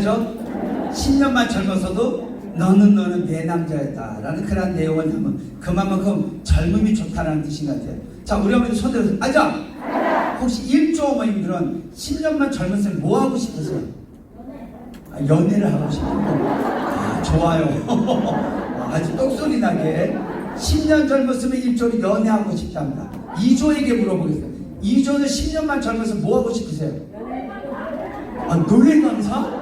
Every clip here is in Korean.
어떡하죠? 10년만 젊었어도 너는 너는 내 남자였다라는 그런 내용을 하면 그만큼 젊음이 좋다라는 뜻인 것 같아요. 자, 우리 어머니 손 들어서 앉아. 혹시 일조 어머님들은 10년만 젊었으면 뭐 하고 싶으세요? 아, 연애를 하고 싶어요. 아, 좋아요. 아, 아주 똑소리 나게 10년 젊었으면 일조를 연애하고 싶답니다. 이조에게 물어보겠습니다. 이조는 10년만 젊었으면 뭐 하고 싶으세요? 아, 노래 강사?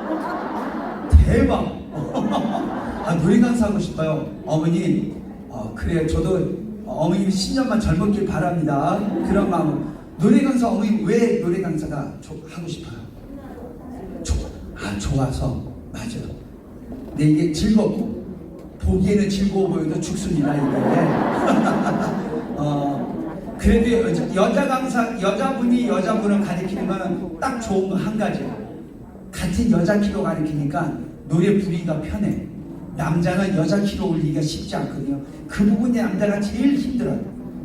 대박. 아, 노래 강사 하고 싶어요. 어머니, 어, 그래요. 저도 어머님 10년만 젊었길 바랍니다. 그런 마음. 노래 강사 어머니 왜 노래 강사가 조- 하고 싶어요? 조, 아, 좋아서. 맞아요. 근데 이게 즐겁고, 보기에는 즐거워 보여도 죽습니다, 이게. 어, 그래도 여자, 여자 강사, 여자분이 여자분을 가리키는 거는 딱 좋은 거 한 가지예요. 같은 여자 키로 가리키니까 노래 부르기가 편해. 남자는 여자 키로 올리기가 쉽지 않거든요. 그 부분이 남자가 제일 힘들어요.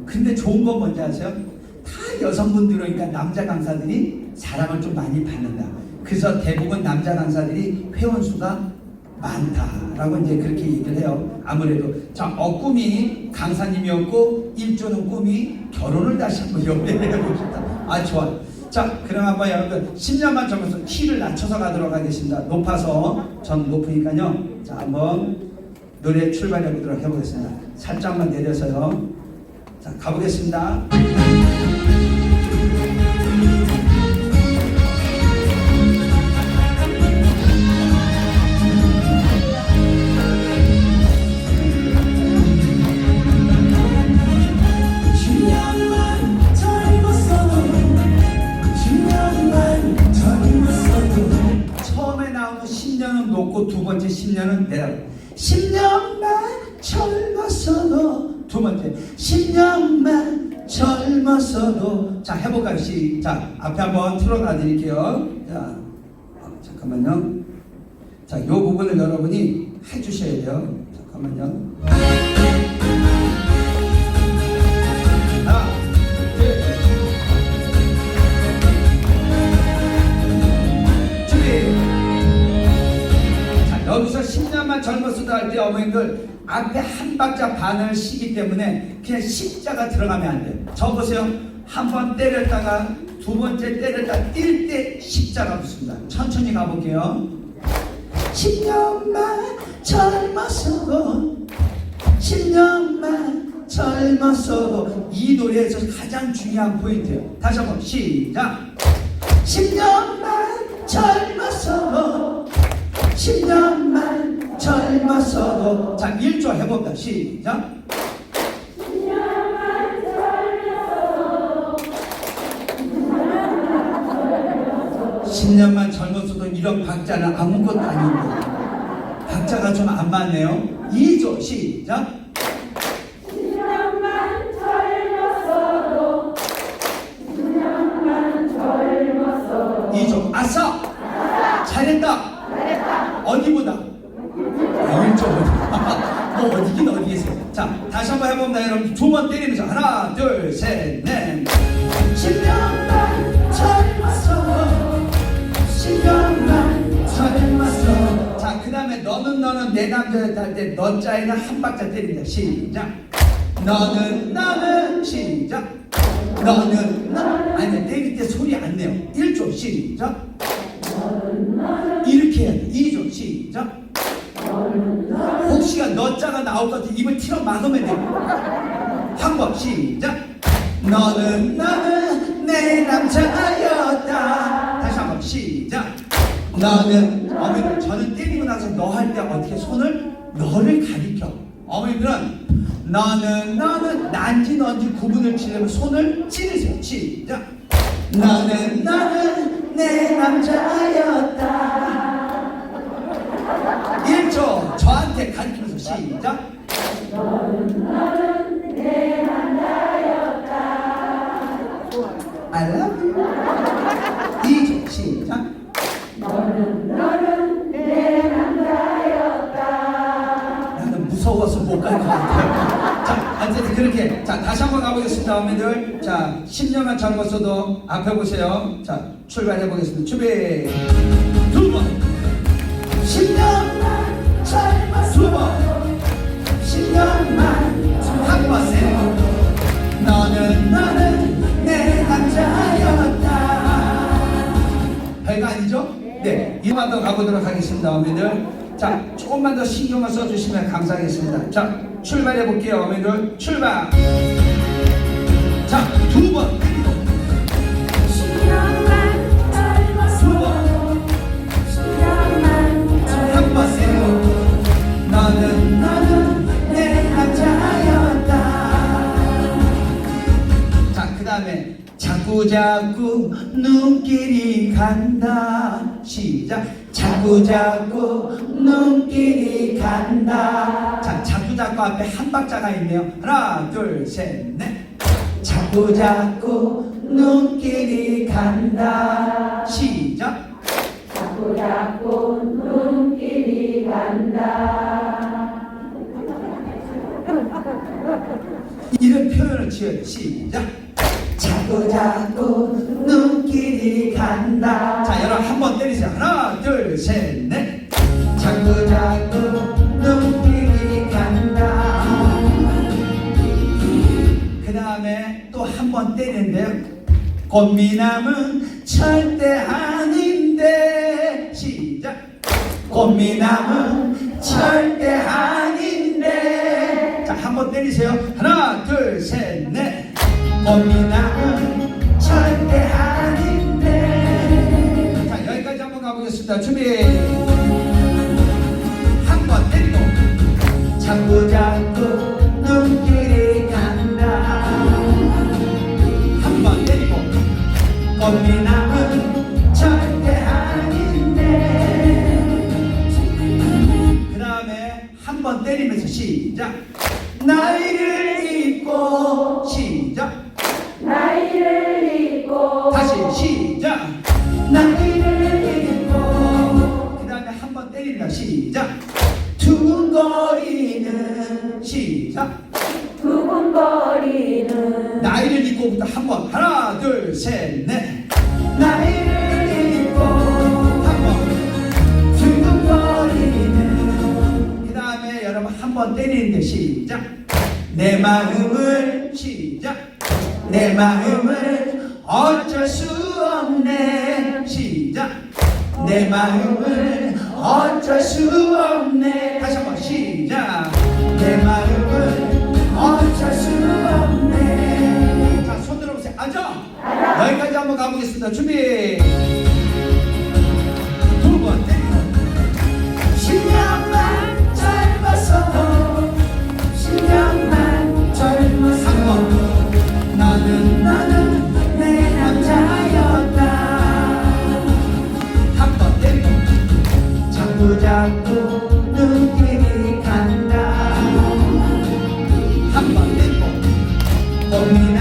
근데 좋은 건 뭔지 아세요? 다 여성분들이니까 남자 강사들이 사랑을 좀 많이 받는다. 그래서 대부분 남자 강사들이 회원 수가 많다라고 이제 그렇게 얘기를 해요. 아무래도 자 어 꿈이 강사님이었고 일조는 꿈이 결혼을 다시 한번 연애를 해보고 싶다. 아 좋아. 자 그럼 한번 여러분 10년만 젊어서 키를 낮춰서 가도록 하겠습니다. 높아서 전 높으니까요. 자 한번 노래 출발해 보도록 해보겠습니다. 살짝만 내려서요. 자 가보겠습니다. 두 번째 10년은 내려. 10년만 젊었어도 두 번째 10년만 젊었어도 자 해볼까요? 시작 앞에 한번 틀어놔 드릴게요. 자 어, 잠깐만요. 자요 부분을 여러분이 해주셔야 돼요. 잠깐만요. 젊었을 때할때 어머니들 앞에 한 박자 반을 쉬기 때문에 그냥 십자가 들어가면 안 돼요. 저 보세요. 한 번 때렸다가 두 번째 때렸다가 뛸때 십자가 붙습니다. 천천히 가볼게요. 10년만 젊었어도 10년만 젊었어도 이 노래에서 가장 중요한 포인트예요. 다시 한번 시작. 10년만 젊었어도 10년만 젊었어도 자 1조 해봅니다. 시작. 십년만 젊었어도 이런 박자는 아무것도 아닌데 박자가 좀 안 맞네요. 2조 시작. 때 너 자에는 한 박자 때립니다. 시작. 너는 너는 시작. 너는 너 아니 때릴 때 소리 안 내요. 1조 시작. 이렇게 해야 돼. 2조 시작. 혹시가 너 자가 나올 것 같아 입을 틀어 막으면 돼. 한 번 시작. 너는 너는 내 남자였다. 다시 한 번 시작. 너는 어머니들 저는 때리고 나서 너 할 때 어떻게 손을 너를 가리켜. 어머니들은 너는 너는 난지 넌지 구분을 치려면 손을 찌르세요. 시작. 너는 너는 내 남자였다. 1조 저한테 가리키면서 시작. I 어쨌든 그렇게. 자, 다시 한번 가보겠습니다, 어머니들. 자, 10년만 젊었어도 앞에 보세요. 자, 출발해 보겠습니다. 준비. 두 번. 10년만 젊었어 두 번, 10년만 한 번에 너는 너는 내 남자였다 별거 아니죠? 네, 이만 더 가보도록 하겠습니다, 어머니들. 자, 조금만 더 신경을 써주시면 감사하겠습니다. 자, 출발해 볼게요, 어머니들. 출발. 자, 두 번. 10년만 두 번. 10년만 한 번에 너는 너는 내 남자였다 자, 그 다음에 자꾸 자꾸 눈길이 간다. 시작. 자꾸 자꾸 눈길이 간다. 자, 자꾸 앞에 한 박자가 있네요. 하나, 둘, 셋, 넷. 자꾸 자꾸 눈길이 간다. 시작. 자꾸 자꾸 눈길이 간다 이런 표현을 지어야 돼. 시작. 자꾸 자꾸 눈길이 간다 자, 여러분 한 번 때리세요. 하나, 둘, 셋, 넷. 자꾸 번 때리는데요. 꽃미남은 절대 아닌데. 시작. 꽃미남은 절대 아닌데. 자, 한 번 때리세요. 하나, 둘, 셋, 넷. 꽃미남은 절대 아닌데. 자, 여기까지 한번 가보겠습니다. 준비. 한 번 때리고. 자꾸 자 꽃미남은 절대 아닌데 그 다음에 한 번 때리면서 시작. 나이를 잊고 마음을 시작. 내 마음을 어쩔 수 없네. 시작. 내 마음을 어쩔 수 없네. 다시 한번 시작. 내 마음을 어쩔 수 없네 자, 손 들어보세요. 앉아. 여기까지 한번 가보겠습니다. 준비. 두번 때리고. 10년만 젊었어도 10년만 자꾸 눈길이 간다. 한번 때리고. 꽃미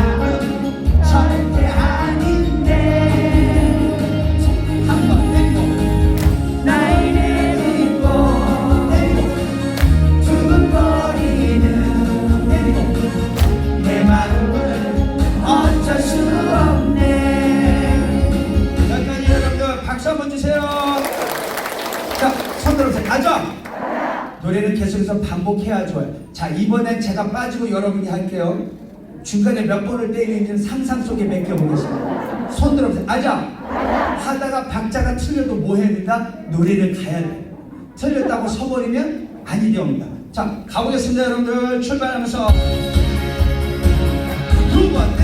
계속해서 반복해야 좋아요. 자, 이번엔 제가 빠지고 여러분이 할게요. 중간에 몇 번을 때리는지는 상상 속에 맡겨보겠습니다. 손 들어보세요. 앉아. 하다가 박자가 틀려도 뭐 해야 된다? 노래를 가야 돼. 틀렸다고 서버리면 아니 됩니다. 자, 가보겠습니다, 여러분들. 출발하면서 두 번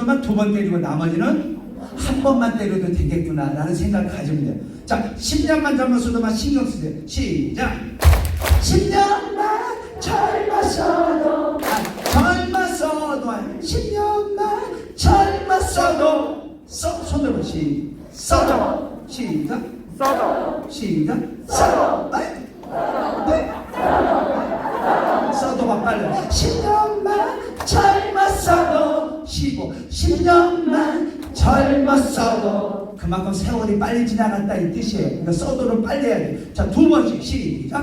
젊었어도만 두 번 때리고 나머지는 한 번만 때려도 되겠구나라는 생각을 가지면 돼요. 자, 10년만 젊었어도만 신경 쓰세요. 시작. 10년만 젊었어도 아, 젊었어도 아니, 10년만 젊었어도 써 손들어 시 써도 시작 써도 시작 써도 아이, 네. 써도가 빨리 10년만 젊었어도 쉬고 10년만 젊었어도 그만큼 세월이 빨리 지나갔다 이 뜻이에요 그러니까 써도를 빨리 해야 돼 자 두 번씩 시작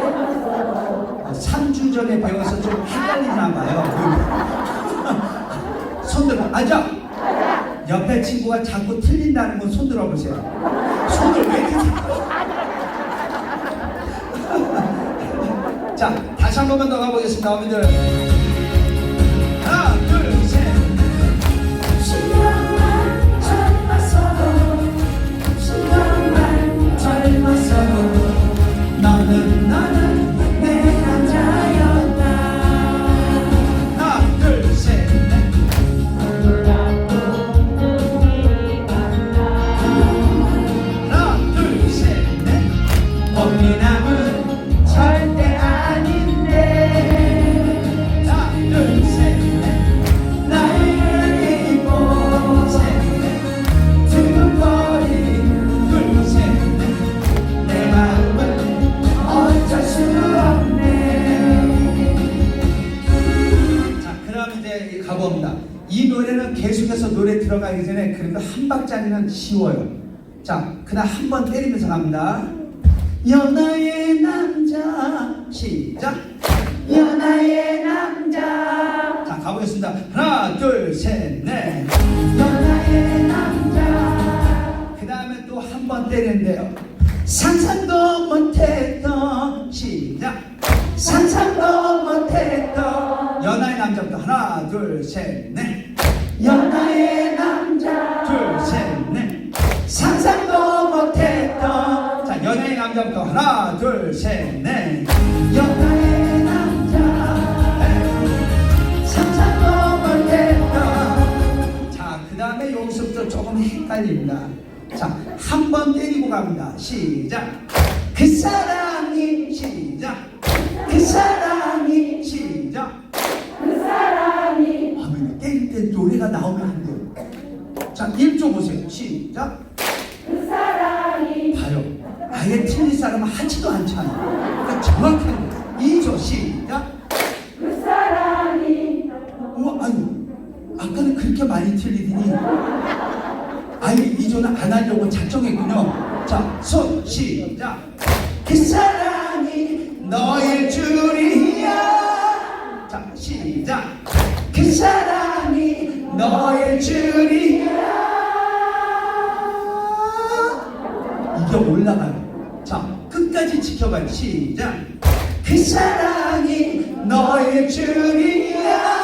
어, 3주 전에 배워서 좀 헷갈리나 봐요. 손들어 앉아. 옆에 친구가 자꾸 틀린다는 건 손들어 보세요. 한 번만 들어가기 전에 그래도 한 박자리는 쉬워요. 자, 그냥 한번 때리면서 갑니다. 연하의 남자 시작. 연하의 남자. 자, 가보겠습니다. 하나, 둘, 셋, 넷. 연하의 남자. 그 다음에 또 한 번 때리는데요. 상상도 못했던 시작. 상상도 못했던 연하의 남자부터 하나, 둘, 셋, 넷. 연하 남자부터 하나, 둘, 셋, 넷. 연하의 남자. 네. 상상도 못했던 자, 그 다음에 여기서부터 조금 헷갈립니다. 자, 한 번 때리고 갑니다. 시작. 그 사랑 그렇게 많이 틀리더니 아예 이조는 안 하려고 작정했군요. 자, 손 시작. 그 사랑이 너의 줄이야. 자, 시작. 그 사랑이 너의 줄이야. 이게 올라가요. 자, 끝까지 지켜봐요. 시작. 그 사랑이 너의 줄이야.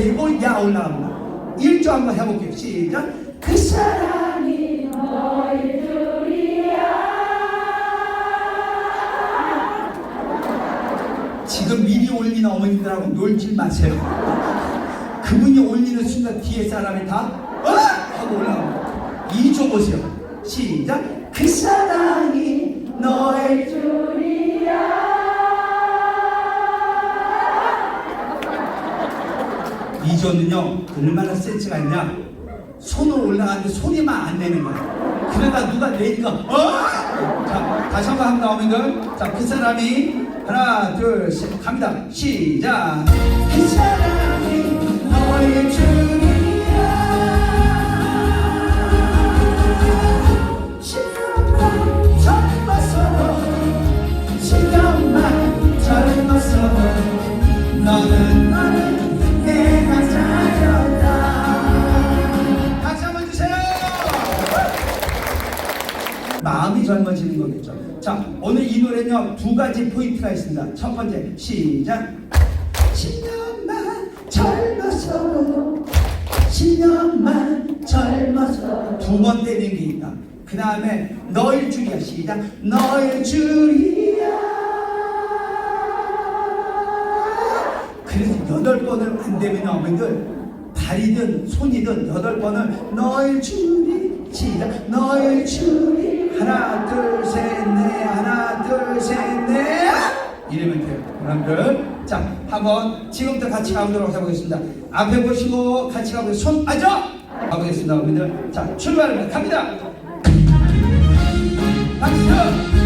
세고 야 올라갑니다 일조 한번 해볼게요 시작 그 사랑이 너의 줄이야 지금 미리 올리는 어머니들하고 놀지 마세요. 그분이 올리는 순간 뒤에 사람이 다 어? 하고 올라옵니다. 2조 보세요. 시작. 2조는요 얼마나 센스가 있냐 손으로 올라가는데 소리만 안 내는 거야. 그러다 누가 내니까 어? 자 다시 한번 한번 나오면 자그 사람이 하나 둘셋 갑니다 시작 그 사람이 너의 주이야 십년만 젊었어도 십년만 젊었어도 너는 너는 젊어지는 거겠죠. 자 오늘 이 노래는요 두 가지 포인트가 있습니다. 첫 번째 시작. 10년만 젊었어도 10년만 젊었어도 두번 때리는 게 있다. 그 다음에 너일 줄이야. 시작. 너일 줄이야. 그래서 여덟 번을 안 되면 어머니들 발이든 손이든 여덟 번을 너의 줄이. 시작. 너의 줄이 하나 둘 셋 넷. 하나 둘 셋 넷. 이러면 돼요. 여러분들 자 한번 지금부터 같이 가보도록 해보겠습니다. 앞에 보시고 같이 가보겠습니다 손 아죠? 가보겠습니다. 여러분들. 자 출발합니다. 갑니다. 박수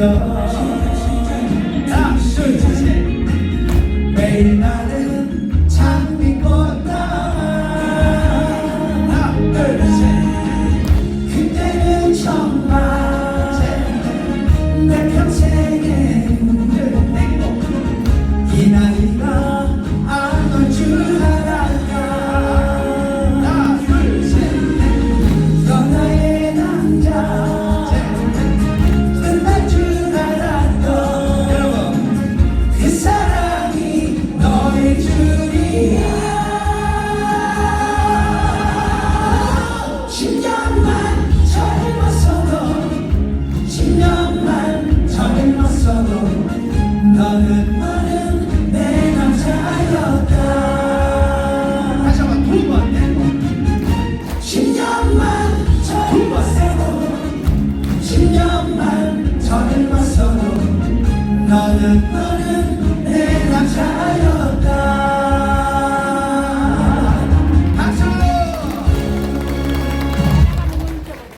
God.